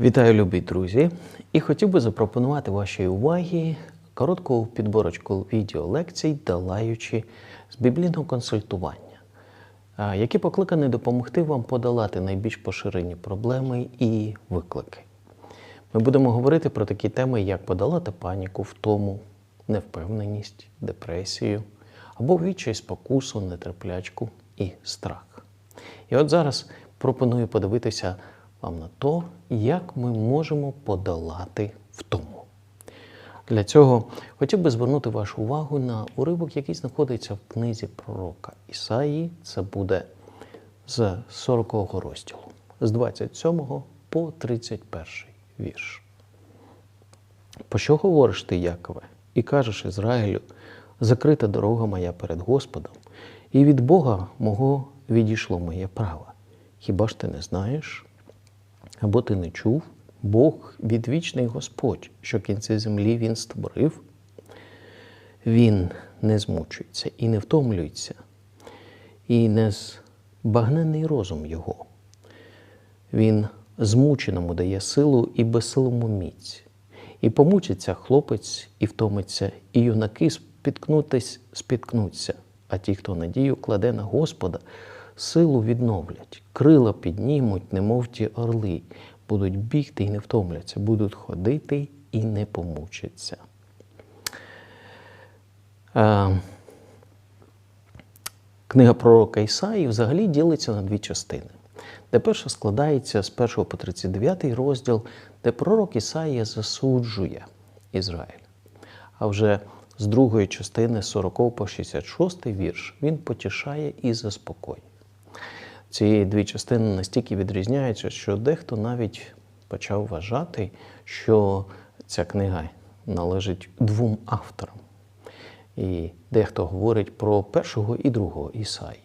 Вітаю, любі друзі! І хотів би запропонувати вашій увазі коротку підборочку відеолекцій, долаючи з біблійного консультування, які покликані допомогти вам подолати найбільш поширені проблеми і виклики. Ми будемо говорити про такі теми, як подолати паніку, втому, невпевненість, депресію або відчай, спокусу, нетерплячку і страх. І от зараз пропоную подивитися вам на те, як ми можемо подолати втому. Для цього хотів би звернути вашу увагу на уривок, який знаходиться в книзі пророка Ісаї. Це буде з 40 розділу, з 27 по 31 вірш. По що говориш ти, Якове, і кажеш Ізраїлю, закрита дорога моя перед Господом, і від Бога мого відійшло моє право. Хіба ж ти не знаєш? Або ти не чув? Бог відвічний Господь, що кінці землі Він створив, Він не змучується і не втомлюється, і не збагнений розум Його. Він змученому дає силу і безсилому міць. І помучиться хлопець, і втомиться, і юнаки спіткнутись спіткнуться, а ті, хто надію кладе на Господа, силу відновлять, крила піднімуть, немов ті орли, будуть бігти і не втомляться, будуть ходити і не помучаться. Е, Книга пророка Ісаї взагалі ділиться на дві частини. Де перша складається з 1 по 39 розділ, де пророк Ісаїя засуджує Ізраїль. А вже з другої частини, з 40 по 66 вірш, він потішає і заспокоює. Ці дві частини настільки відрізняються, що дехто навіть почав вважати, що ця книга належить двом авторам. І дехто говорить про першого і другого Ісаї.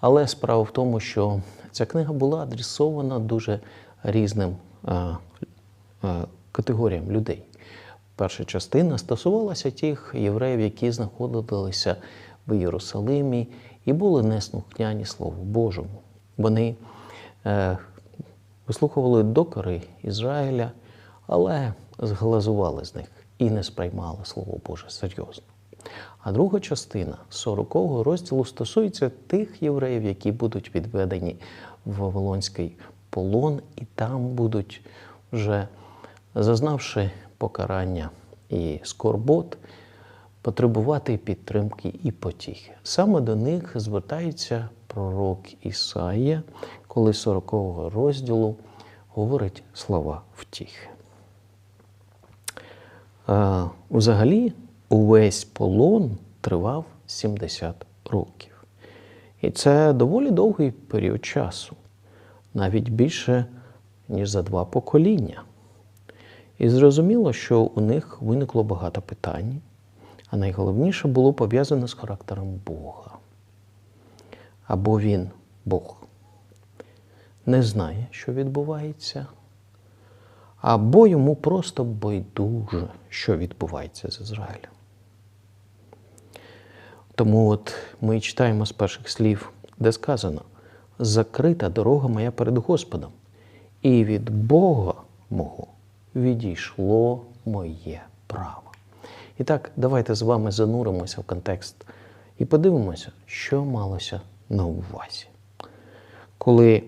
Але справа в тому, що ця книга була адресована дуже різним е, е, категоріям людей. Перша частина стосувалася тих євреїв, які знаходилися в Єрусалимі і були неслухняні Слову Божому. Вони е, вислухували докори Ізраїля, але зглазували з них і не сприймали Слово Боже серйозно. А друга частина 40-го розділу стосується тих євреїв, які будуть відведені в Вавилонський полон, і там будуть вже зазнавши покарання і скорбот, потребувати підтримки і потіхи. Саме до них звертається пророк Ісаїя, коли 40-го розділу говорить слова втіхи. Взагалі, увесь полон тривав 70 років. І це доволі довгий період часу, навіть більше, ніж за два покоління. І зрозуміло, що у них виникло багато питань, а найголовніше було пов'язане з характером Бога. Або він, Бог, не знає, що відбувається, або йому просто байдуже, що відбувається з Ізраїлем. Тому от ми читаємо з перших слів, де сказано: закрита дорога моя перед Господом, і від Бога мого відійшло моє право. І так, давайте з вами зануримося в контекст і подивимося, що малося на увазі. Коли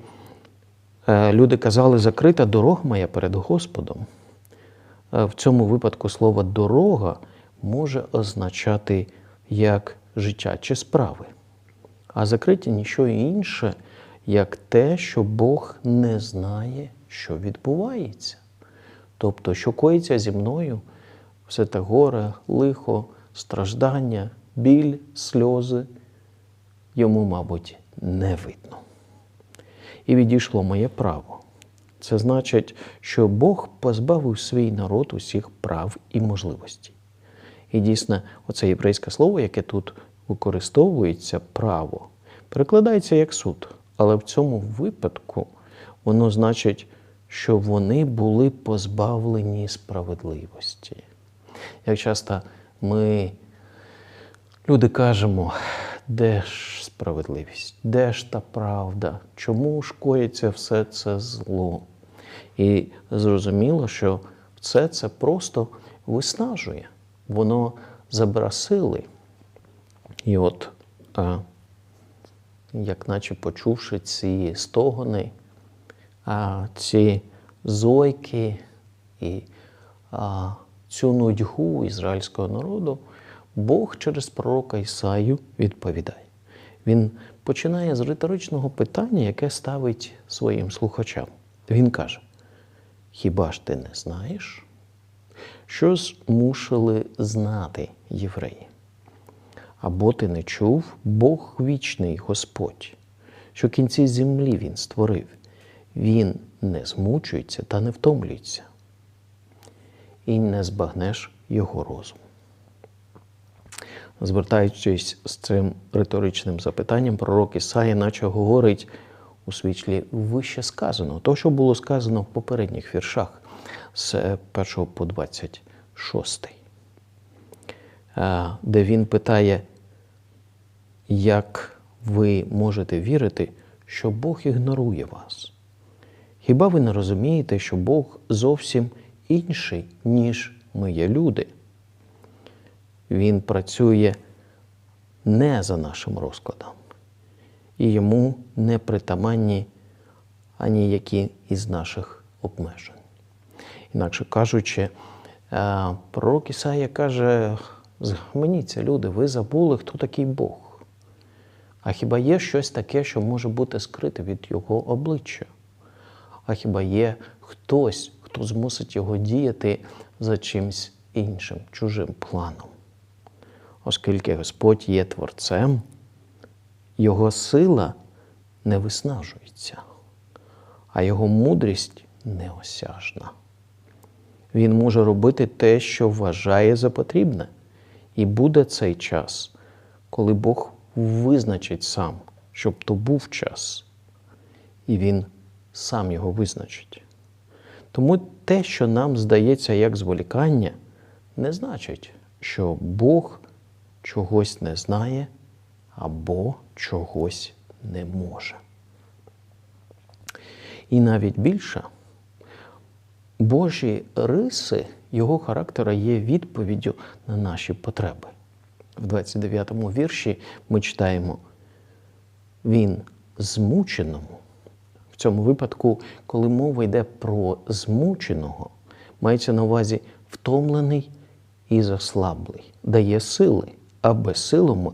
е, люди казали, закрита дорога моя перед Господом, е, в цьому випадку слово дорога може означати як життя чи справи, а закриті ніщо інше, як те, що Бог не знає, що відбувається. Тобто, що коїться зі мною, все те горе, лихо, страждання, біль, сльози, йому, мабуть, не видно. І відійшло моє право. Це значить, що Бог позбавив свій народ усіх прав і можливостей. І дійсно, оце єврейське слово, яке тут використовується, право, перекладається як суд. Але в цьому випадку воно значить, що вони були позбавлені справедливості. Як часто ми, люди, кажемо, де ж справедливість, де ж та правда, чому ж коїться все це зло? І зрозуміло, що все це просто виснажує. Воно забира сили. І от, а, як наче почувши ці стогони, а, ці зойки і а, цю нудьгу ізраїльського народу, Бог через пророка Ісаю відповідає. Він починає з риторичного питання, яке ставить своїм слухачам. Він каже: Хіба ж ти не знаєш? Що змусили знати євреї? Або ти не чув Бог вічний Господь, що кінці землі Він створив, Він не змучується та не втомлюється, і не збагнеш його розум. Звертаючись з цим риторичним запитанням, пророк Ісая наче говорить у світлі вище сказано, то, що було сказано в попередніх віршах з 1 по 26, де він питає, як ви можете вірити, що Бог ігнорує вас? Хіба ви не розумієте, що Бог зовсім інший, ніж ми є люди? Він працює не за нашим розкладом, і йому не притаманні ані які із наших обмежень. Інакше кажучи, е, пророк Ісая каже: згаманіться, люди, ви забули, хто такий Бог. А хіба є щось таке, що може бути скрите від Його обличчя? А хіба є хтось, хто змусить його діяти за чимсь іншим, чужим планом? Оскільки Господь є Творцем, Його сила не виснажується, а Його мудрість неосяжна. Він може робити те, що вважає за потрібне. І буде цей час, коли Бог визначить сам, щоб то був час, і Він сам його визначить. Тому те, що нам здається як зволікання, не значить, що Бог чогось не знає або чогось не може. І навіть більше, Божі риси Його характера є відповіддю на наші потреби. В 29 му вірші ми читаємо, Він змученому. Цьому випадку, коли мова йде про змученого, мається на увазі втомлений і заслаблий, дає сили, а безсилому,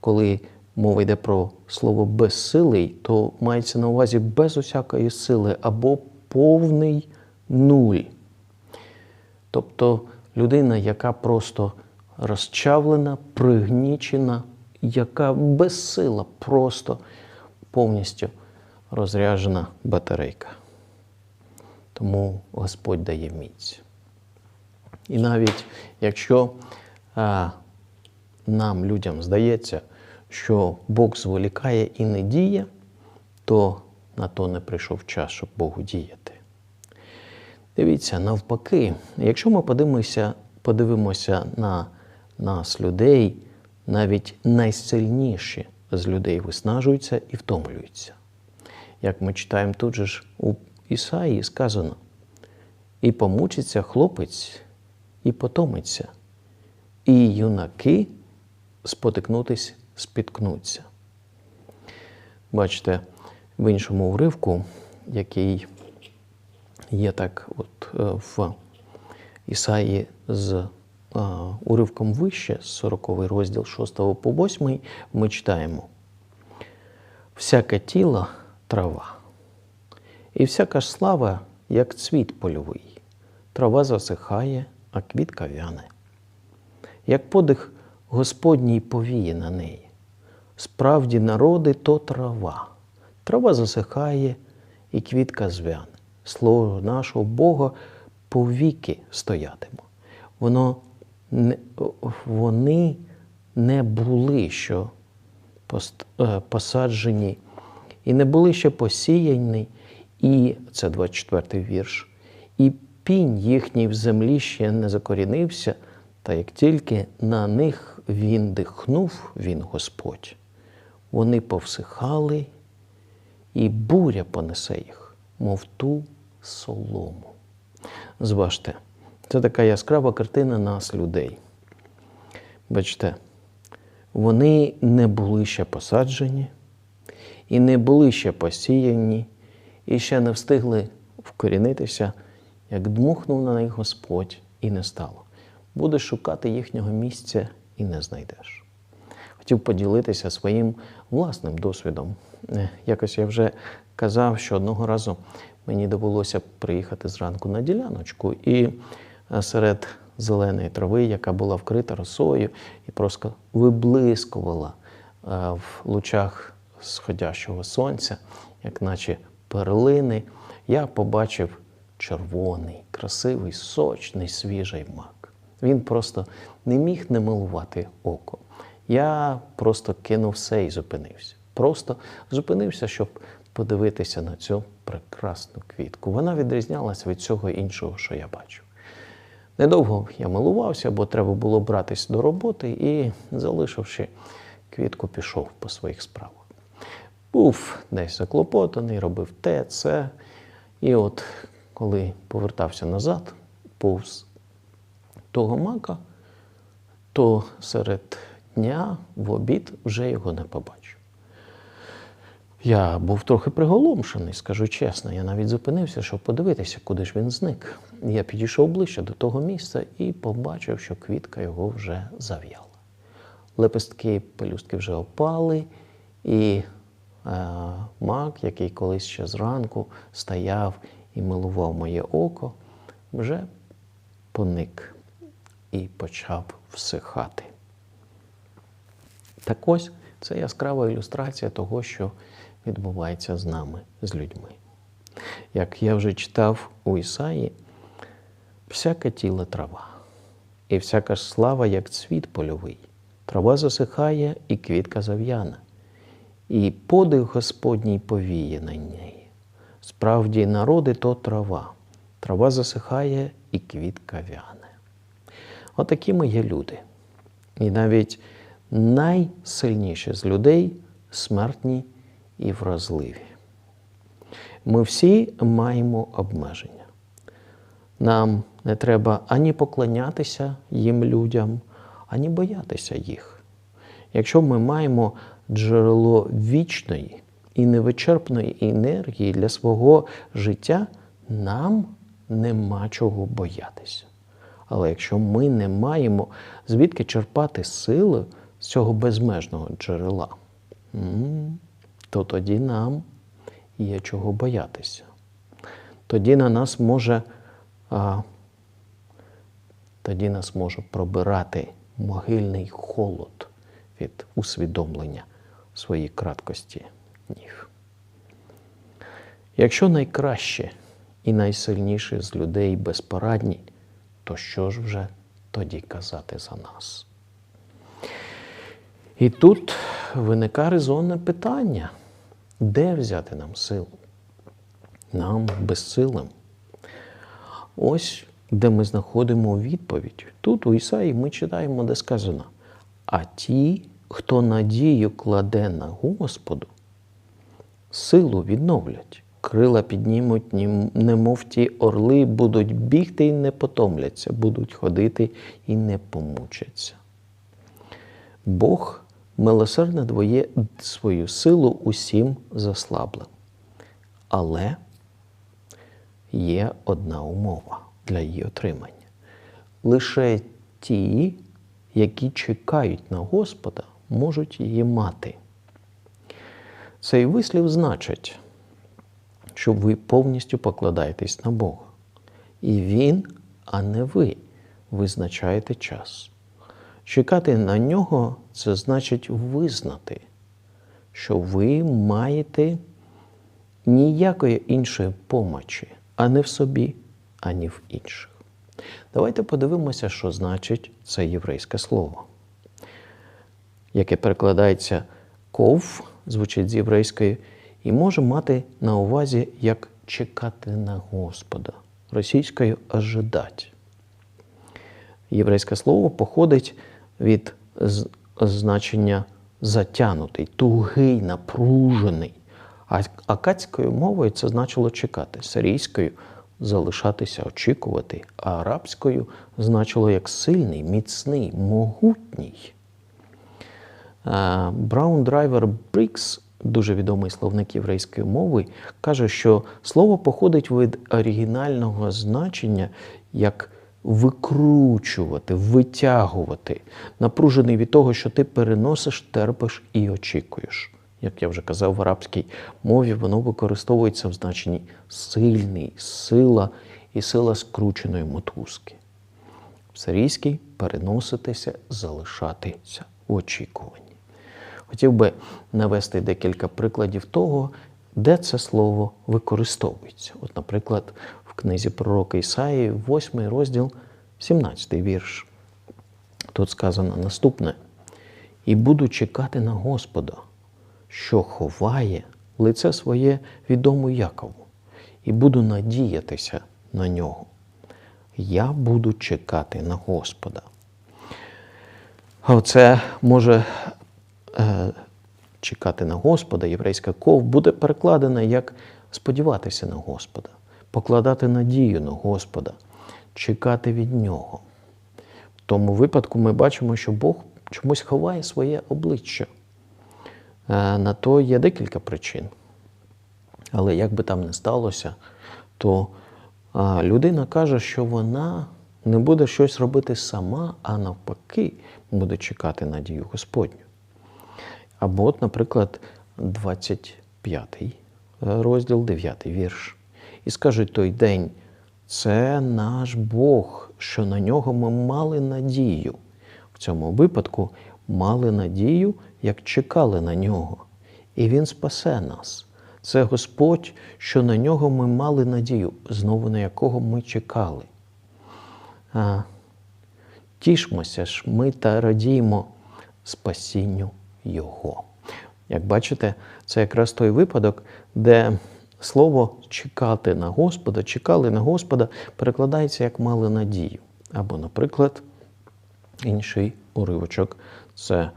коли мова йде про слово безсилий, то мається на увазі без усякої сили або повний нуль. Тобто людина, яка просто розчавлена, пригнічена, яка безсила, просто повністю розряджена батарейка. Тому Господь дає міць. І навіть якщо а, нам, людям, здається, що Бог зволікає і не діє, то на то не прийшов час, щоб Богу діяти. Дивіться, навпаки, якщо ми подивимося, подивимося на нас, людей, навіть найсильніші з людей виснажуються і втомлюються. Як ми читаємо тут же ж у Ісаї сказано: і помучиться хлопець, і потомиться, і юнаки спотикнутись спіткнуться. Бачите, в іншому уривку, який є так от е, в Ісаї з а, уривком вище, 40 розділ 6 по 8, ми читаємо: всяке тіло трава, і всяка ж слава, як цвіт польовий, трава засихає, а квітка вяне. Як подих Господній повіє на неї. Справді народи то трава. Трава засихає, і квітка звяне. Слово нашого Бога повіки стоятиме. Воно Вони не були що посаджені, і не були ще посіяні, і це 24 й вірш, і пінь їхній в землі ще не закорінився, та як тільки на них він дихнув, він Господь, вони повсихали, і буря понесе їх, мов ту, солому. Зважте, це така яскрава картина нас, людей. Бачите, вони не були ще посаджені, і не були ще посіяні, і ще не встигли вкорінитися, як дмухнув на них Господь і не стало. Будеш шукати їхнього місця і не знайдеш. Хотів поділитися своїм власним досвідом. Е, Якось я вже казав, що одного разу мені довелося приїхати зранку на діляночку, і е, серед зеленої трави, яка була вкрита росою, і просто виблискувала е, в лучах сходящого сонця, як наче перлини, я побачив червоний, красивий, сочний, свіжий мак. Він просто не міг не милувати око. Я просто кинув все і зупинився. Просто зупинився, щоб подивитися на цю прекрасну квітку. Вона відрізнялася від цього іншого, що я бачив. Недовго я милувався, бо треба було братись до роботи і, залишивши квітку, пішов по своїх справах. Був десь заклопотаний, робив те, це. І от коли повертався назад, повз того мака, то серед дня в обід вже його не побачив. Я був трохи приголомшений, скажу чесно. Я навіть зупинився, щоб подивитися, куди ж він зник. Я підійшов ближче до того місця і побачив, що квітка його вже зав'яла. Лепестки пелюстки вже опали, і мак, який колись ще зранку стояв і милував моє око, вже поник і почав всихати. Так ось це яскрава ілюстрація того, що відбувається з нами, з людьми. Як я вже читав у Ісаї, всяке тіло трава, і всяка ж слава, як цвіт польовий, трава засихає, і квітка зав'яна, і подих Господній повіє на неї. Справді, народи то трава, трава засихає, і квітка вяне. Отакі ми є люди. І навіть найсильніші з людей смертні і вразливі. Ми всі маємо обмеження. Нам не треба ані поклонятися їм людям, ані боятися їх. Якщо ми маємо джерело вічної і невичерпної енергії для свого життя, нам нема чого боятися. Але якщо ми не маємо звідки черпати сили з цього безмежного джерела, то тоді нам є чого боятися. Тоді на нас може, а, тоді нас може пробирати могильний холод від усвідомлення своєї краткості днів. Якщо найкраще і найсильніші з людей безпорадні, то що ж вже тоді казати за нас? І тут виникає резонне питання, де взяти нам силу? Нам безсилим. Ось де ми знаходимо відповідь. Тут у Ісаї ми читаємо, де сказано: а ті, хто надію кладе на Господу, силу відновлять, крила піднімуть, немов ті орли, будуть бігти і не потомляться, будуть ходити і не помучаться. Бог милосердне двоє свою силу усім заслаблим. Але є одна умова для її отримання. Лише ті, які чекають на Господа, можуть її мати. Цей вислів значить, що ви повністю покладаєтесь на Бога. І Він, а не ви, визначаєте час. Чекати на нього це значить визнати, що ви маєте ніякої іншої помочі, а не в собі, ані в інших. Давайте подивимося, що значить це єврейське слово, яке перекладається ков, звучить з єврейської, і може мати на увазі як чекати на Господа, російською ожидать. Єврейське слово походить від значення затянутий, тугий, напружений. А акадською мовою це значило чекати, сирійською залишатися, очікувати, а арабською значило як сильний, міцний, могутній. Е, Браун Драйвер Брікс, дуже відомий словник єврейської мови, каже, що слово походить від оригінального значення як викручувати, витягувати, напружений від того, що ти переносиш, терпиш і очікуєш. Як я вже казав, в арабській мові воно використовується в значенні сильний, сила і сила скрученої мотузки. В сирійській переноситися, залишатися в. Хотів би навести декілька прикладів того, де це слово використовується. От, наприклад, в книзі пророка Ісаї, 8 розділ, 17 вірш. Тут сказано наступне: І буду чекати на Господа, що ховає лице своє відому Якову, і буду надіятися на нього. Я буду чекати на Господа. А оце може чекати на Господа, єврейська ков буде перекладена як сподіватися на Господа, покладати надію на Господа, чекати від Нього. В тому випадку ми бачимо, що Бог чомусь ховає своє обличчя. Е, На то є декілька причин. Але як би там не сталося, то людина каже, що вона не буде щось робити сама, а навпаки, буде чекати надію Господню. Або, от, наприклад, 25 розділ, 9 вірш. І скажуть той день, це наш Бог, що на нього ми мали надію. В цьому випадку мали надію, як чекали на нього. І Він спасе нас. Це Господь, що на нього ми мали надію, знову на якого ми чекали. А, Тішмося ж ми та радіємо спасінню Його. Як бачите, це якраз той випадок, де слово чекати на Господа, чекали на Господа перекладається як мали надію. Або, наприклад, інший уривочок це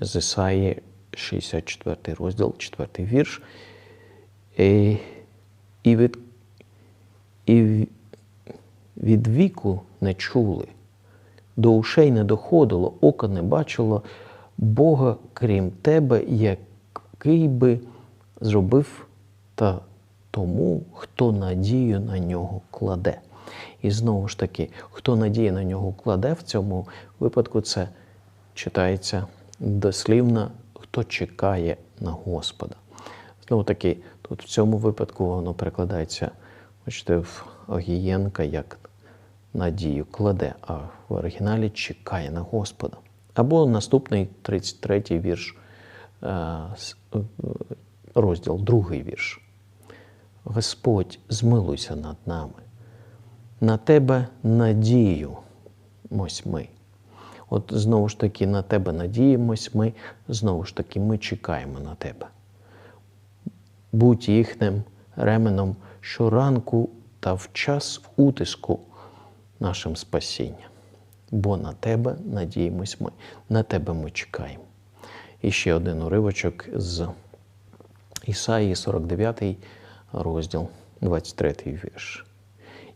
з Ісаї 64 розділ, 4 вірш. І, і, від, і від віку не чули, до ушей не доходило, око не бачило Бога, крім тебе, який би зробив та тому, хто надію на нього кладе. І знову ж таки, хто надію на нього кладе, в цьому випадку це читається дослівно, хто чекає на Господа. Знову таки, тут в цьому випадку воно перекладається, бачите, в Огієнка як надію кладе, а в оригіналі чекає на Господа. Або наступний 33-й вірш, е, розділ, другий вірш. Господь, змилуйся над нами. На тебе надію ось ми. От знову ж таки, на тебе надіємось ми, знову ж таки, ми чекаємо на тебе. Будь їхнім ременом щоранку та в час утиску нашим спасінням. Бо на тебе надіємось ми, на тебе ми чекаємо. І ще один уривочок з Ісаї, 49 розділ, 23 вірш.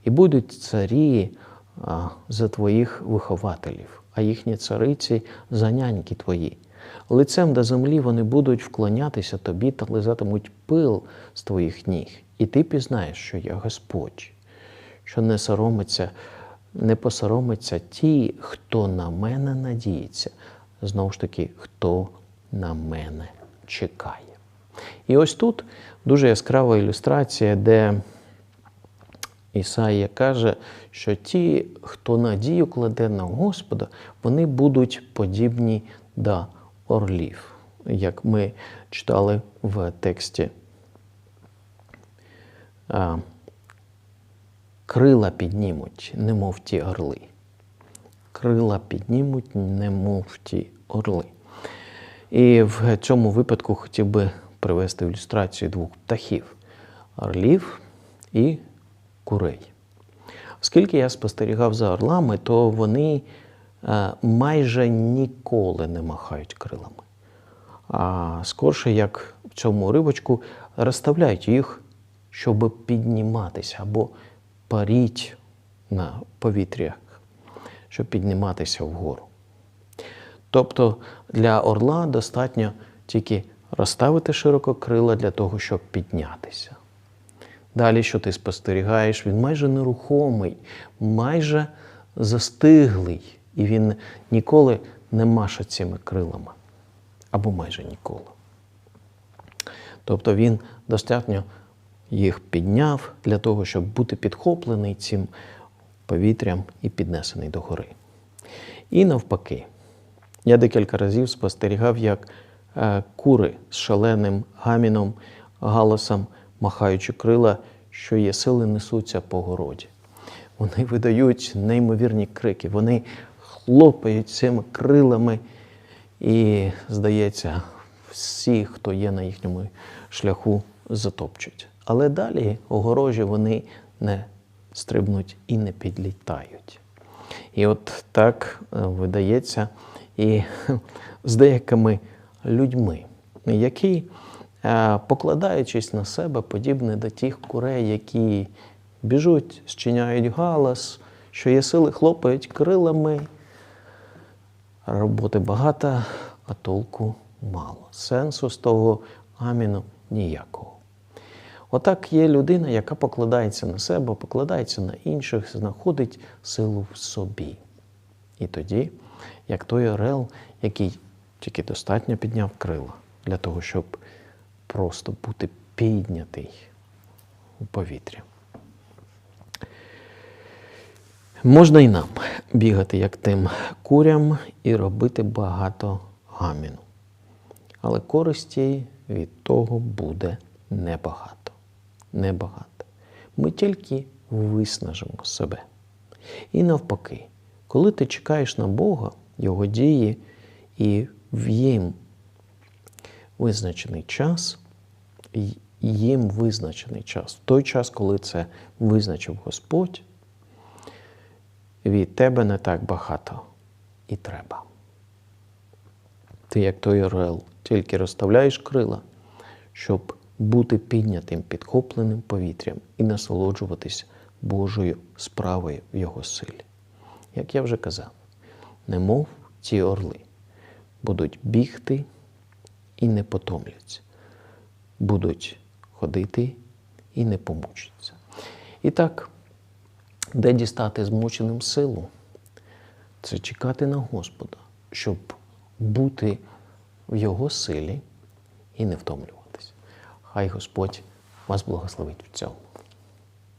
І будуть царі за твоїх вихователів, а їхні цариці за няньки твої. Лицем до землі вони будуть вклонятися тобі та лизатимуть пил з твоїх ніг. І ти пізнаєш, що я Господь, що не соромиться, не посоромиться ті, хто на мене надіється. Знову ж таки, хто на мене чекає. І ось тут дуже яскрава ілюстрація, де Ісаїя каже, що ті, хто надію кладе на Господа, вони будуть подібні до орлів, як ми читали в тексті. Крила піднімуть, немов ті орли. Крила піднімуть, немов ті орли. І в цьому випадку хотів би привести ілюстрацію двох птахів орлів і курей. Оскільки я спостерігав за орлами, то вони е, майже ніколи не махають крилами. А скорше, як в цьому уривочку, розставляють їх, щоб підніматися або паріть на повітрях, щоб підніматися вгору. Тобто для орла достатньо тільки розставити широко крила для того, щоб піднятися. Далі, що ти спостерігаєш, він майже нерухомий, майже застиглий, і він ніколи не маше цими крилами. Або майже ніколи. Тобто він достатньо їх підняв для того, щоб бути підхоплений цим повітрям і піднесений догори. І навпаки, я декілька разів спостерігав, як е, кури з шаленим гаміном, галасом, махаючи крила, що є сили, несуться по городі. Вони видають неймовірні крики, вони хлопають цими крилами, і, здається, всі, хто є на їхньому шляху, затопчуть. Але далі огорожі вони не стрибнуть і не підлітають. І от так е, видається і з деякими людьми, які, е, покладаючись на себе, подібні до тих курей, які біжуть, зчиняють галас, що є сили, хлопають крилами. Роботи багато, а толку мало. Сенсу з того аміну ніякого. Отак є людина, яка покладається на себе, покладається на інших, знаходить силу в собі. І тоді, як той орел, який тільки достатньо підняв крила для того, щоб просто бути піднятий у повітря. Можна і нам бігати, як тим курям, і робити багато гаміну. Але користі від того буде небагато. Небагато. Ми тільки виснажимо себе. І навпаки, коли ти чекаєш на Бога, Його дії і в їм визначений час, їм визначений час, в той час, коли це визначив Господь, від тебе не так багато і треба. Ти, як той орел, тільки розставляєш крила, щоб бути піднятим, підхопленим повітрям і насолоджуватись Божою справою в Його силі. Як я вже казав, немов ці орли будуть бігти і не потомляться, будуть ходити і не помучаться. І так, де дістати змученим силу? Це чекати на Господа, щоб бути в Його силі і не втомлюватись. Хай Господь вас благословить в цьому.